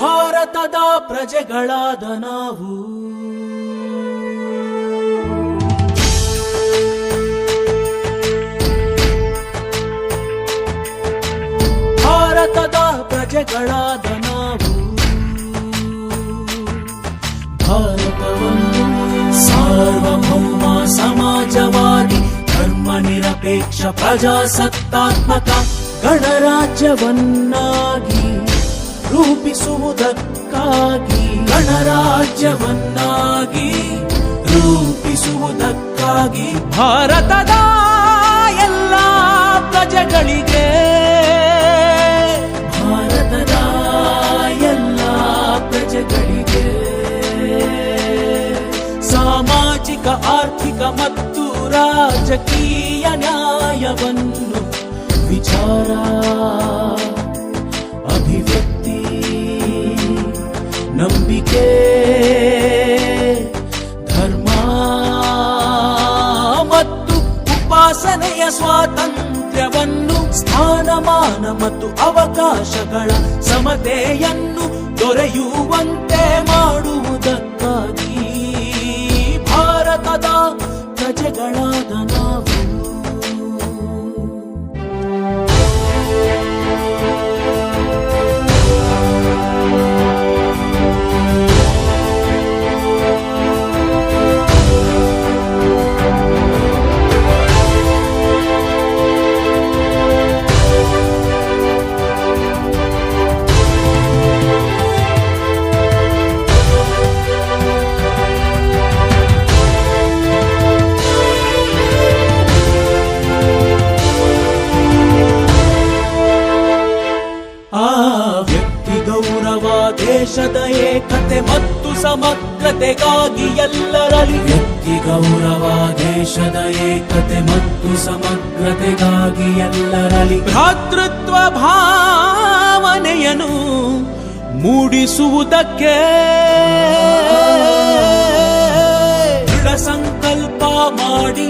ಭಾರತದ ಪ್ರಜೆಗಳಾದ ನಾವು. ಭಾರತದ ಪ್ರಜೆಗಳಾದ ಸಮಾಜವಾದಿ, ಧರ್ಮ ನಿರಪೇಕ್ಷ ಪ್ರಜಾಸತ್ತಾತ್ಮಕ ಗಣರಾಜ್ಯವನ್ನಾಗಿ ರೂಪಿಸುವುದಕ್ಕಾಗಿ ಗಣರಾಜ್ಯವನ್ನಾಗಿ ರೂಪಿಸುವುದಕ್ಕಾಗಿ ಭಾರತದ ಎಲ್ಲ ಪ್ರಜೆಗಳಿಗೆ ಭಾರತದ ಎಲ್ಲ ಪ್ರಜೆಗಳಿಗೆ ಸಾಮಾಜಿಕ, ಆರ್ಥಿಕ ಮತ್ತು ರಾಜಕೀಯ ನ್ಯಾಯವನ್ನು ವಿಚಾರ ಅಭಿವ್ಯಕ್ತಿ ನಂಬಿಕೆ ಧರ್ಮ ಮತ್ತು ಉಪಾಸನೆಯ ಸ್ವಾತಂತ್ರ್ಯವನ್ನು ಸ್ಥಾನಮಾನ ಮತ್ತು ಅವಕಾಶಗಳ ಸಮತೆಯನ್ನು ದೊರೆಯುವಂತೆ ಪ್ರಜೆಗಳಾದ ನಾವು ದೇಶದ ಏಕತೆ ಮತ್ತು ಸಮಗ್ರತೆಗಾಗಿ ಎಲ್ಲರಲ್ಲಿ ವ್ಯಕ್ತಿ ಗೌರವ, ದೇಶದ ಏಕತೆ ಮತ್ತು ಸಮಗ್ರತೆಗಾಗಿ ಎಲ್ಲರಲ್ಲಿ ಭ್ರಾತೃತ್ವ ಭಾವನೆಯನ್ನು ಮೂಡಿಸುವುದಕ್ಕೆ ದೃಢ ಸಂಕಲ್ಪ ಮಾಡಿ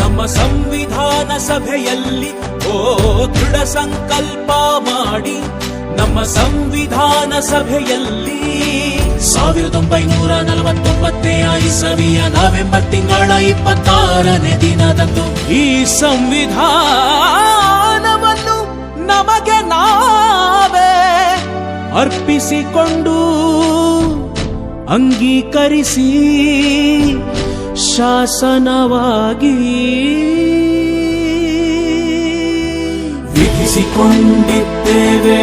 ನಮ್ಮ ಸಂವಿಧಾನ ಸಭೆಯಲ್ಲಿ, ಓ ದೃಢ ಸಂಕಲ್ಪ ಮಾಡಿ ನಮ್ಮ ಸಂವಿಧಾನ ಸಭೆಯಲ್ಲಿ ಸಾವಿರದ ಒಂಬೈನೂರ ನಲವತ್ತೊಂಬತ್ತೇ ಇಸವಿಯ ನವೆಂಬರ್ ತಿಂಗಳ ಇಪ್ಪತ್ತಾರನೇ ದಿನದಂದು ಈ ಸಂವಿಧಾನವನ್ನು ನಮಗೆ ನಾವೇ ಅರ್ಪಿಸಿಕೊಂಡು ಅಂಗೀಕರಿಸಿ ಶಾಸನವಾಗಿ ವಿಧಿಸಿಕೊಂಡಿದ್ದೇವೆ.